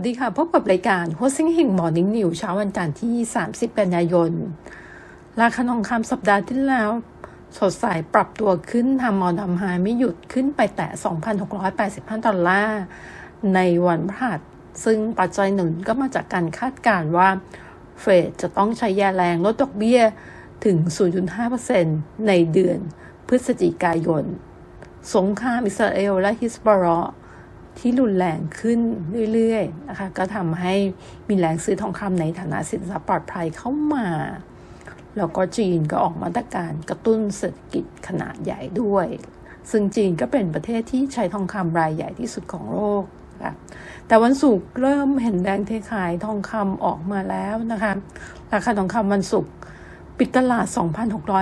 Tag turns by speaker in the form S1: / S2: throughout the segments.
S1: วัสดีค่ะ พบกับรายการหัวซิงหิงมอร์นิ่งนิวเช้าวันจันทร์ที่ 30 กันยายน ราคาทองคำสัปดาห์ที่แล้ว สดใสปรับตัวขึ้นทำมอนทำไฮไม่หยุดขึ้นไปแตะ 2,685 ดอลลาร์ ในวันพฤหัสซึ่งปัจจัยหนุนก็มาจากการคาดการณ์ว่า เฟดจะต้องใช้ยาแรงลดดอกเบี้ยถึง 0.5%ในเดือนพฤศจิกายน สงครามอิสราเอลและฮิสบอรอ ที่รุนแรงขึ้นเรื่อยๆนะคะก็ทำให้มีแรงซื้อทองคำในฐานะสินทรัพย์ปลอดภัยเข้ามาแล้วก็จีนก็ออกมาตรการกระตุ้นเศรษฐกิจขนาดใหญ่ด้วย ซึ่งจีนก็เป็นประเทศที่ใช้ทองคำรายใหญ่ที่สุดของโลกค่ะแต่วันศุกร์เริ่มเห็นแรงเทขายทองคำออกมาแล้วนะคะ ราคาทองคำวันศุกร์ปิดตลาด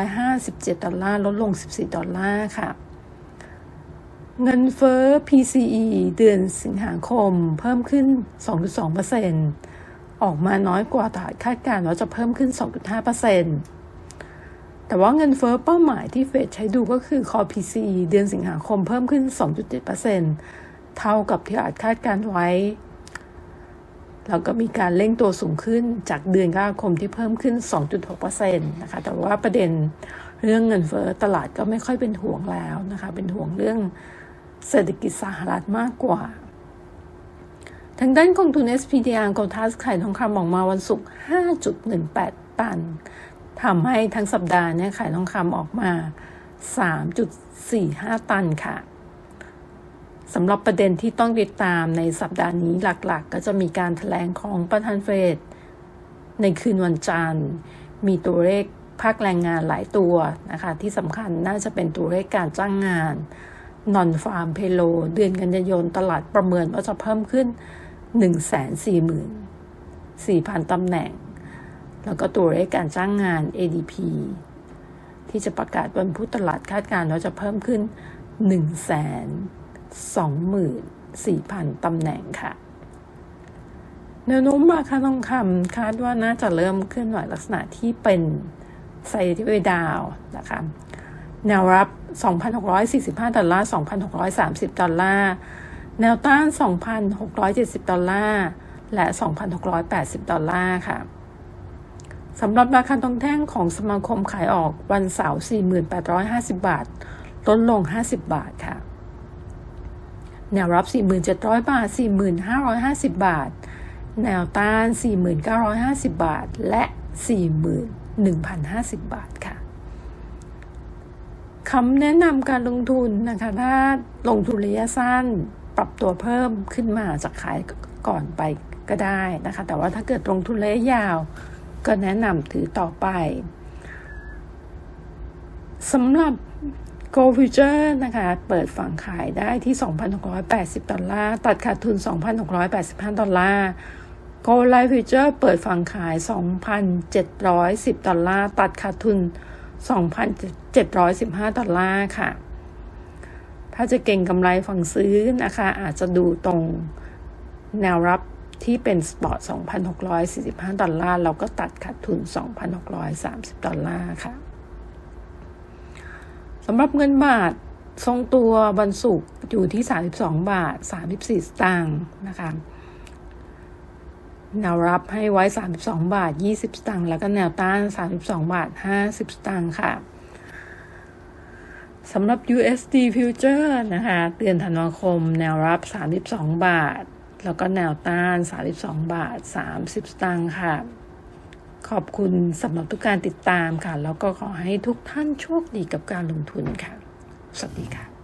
S1: 2,657 ดอลลาร์ ลดลง 14 ดอลลาร์ค่ะ เงินเฟ้อ PCE เดือนสิงหาคมเพิ่มขึ้น 2.2%ออกมาน้อยกว่าตลาดคาดการณ์ว่าจะเพิ่มขึ้น 2.5%แต่ว่าเงินเฟ้อเป้าหมายที่เฟดใช้ดูก็คือ Core PCE เดือนสิงหาคมเพิ่มขึ้น 2.7%เท่ากับที่อาจคาดการไว้ แล้วก็มีการเร่งตัวสูงขึ้นจากเดือนกรกฎาคมที่เพิ่มขึ้น 2.6%นะคะ แต่ว่าประเด็นเรื่องเงินเฟ้อตลาดก็ไม่ค่อยเป็นห่วงแล้วนะคะ เป็นห่วงเรื่อง เศรษฐกิจสหรัฐมากกว่า ทางด้านกองทุน SPDR กองทัสขายทองคำออกมาวันศุกร์ 5.18 ตันทำให้ทั้งสัปดาห์เนี่ยขายทองคำออกมา 3.45 ตันค่ะสำหรับประเด็นที่ต้องติดตามในสัปดาห์นี้หลักๆกก็จะมีการถแถลงของประธานเฟดในคืนวันจันทร์ มีตัวเลขภาคแรงงานหลายตัวนะคะ ที่สำคัญน่าจะเป็นตัวเลขการจ้างงาน นอนฟาร์มเพโล เดือนกันยายนตลาดประเมินว่าจะเพิ่มขึ้น 1 4 4 0 0 4,000 ตำแหน่ง แล้วก็ตัวเลขการจ้างงาน ADP ที่จะประกาศวันพุธตลาดคาดการณ์ว่าจะเพิ่มขึ้น 1 2 4 0 0 0 ตำแหน่งค่ะแนวโน้มราคาทองคำคาดว่าน่าจะเริ่มเคลื่อนไหวลักษณะที่เป็นไซด์เวดาวนะคะ แนวรับ 2,645 ดอลลาร์ 2,630 ดอลลาร์ แนวต้าน 2,670 ดอลลาร์ และ 2,680 ดอลลาร์ค่ะสำหรับราคาทองแท่งของสมาคมขายออกวันเสาร์ 4,850 บาท ลดลง 50 บาทค่ะ แนวรับ 4,700 บาท 4,550 บาท แนวต้าน 4,950 บาท และ 41,050 บาทค่ะ คำแนะนำการลงทุนนะคะถ้าลงทุนระยะสั้น ปรับตัวเพิ่มขึ้นมาจากขายก่อนไปก็ได้นะคะ แต่ว่าถ้าเกิดลงทุนระยะยาว ก็แนะนำถือต่อไปสำหรับ Go Future นะคะ เปิดฝั่งขายได้ที่ 2,680 ดอลลาร์ ตัดขาดทุน 2,685 ดอลลาร์ Go Life Future เปิดฝั่งขาย 2,710 ดอลลาร์ ตัดขาดทุน 2,715 ดอลลาร์ค่ะ ถ้าจะเก่งกำไรฝั่งซื้อนะคะ อาจจะดูตรงแนวรับที่เป็นสปอร์ต2,645 ดอลลาร์ เราก็ตัดขาดทุน 2,630 ดอลลาร์ค่ะสำหรับเงินบาททรงตัววันศุกร์อยู่ที่ 32 บาท 34 สตางค์นะคะ แนวรับให้ไว้ 32 บาท 20 สตางค์ แล้วก็แนวต้าน 32 บาท 50 สตางค์ค่ะ สำหรับ USD Future นะคะ เดือนธันวาคม แนวรับ 32 บาท แล้วก็แนวต้าน 32 บาท 30 สตางค์ค่ะ ขอบคุณสำหรับทุกการติดตามค่ะ แล้วก็ขอให้ทุกท่านโชคดีกับการลงทุนค่ะ สวัสดีค่ะ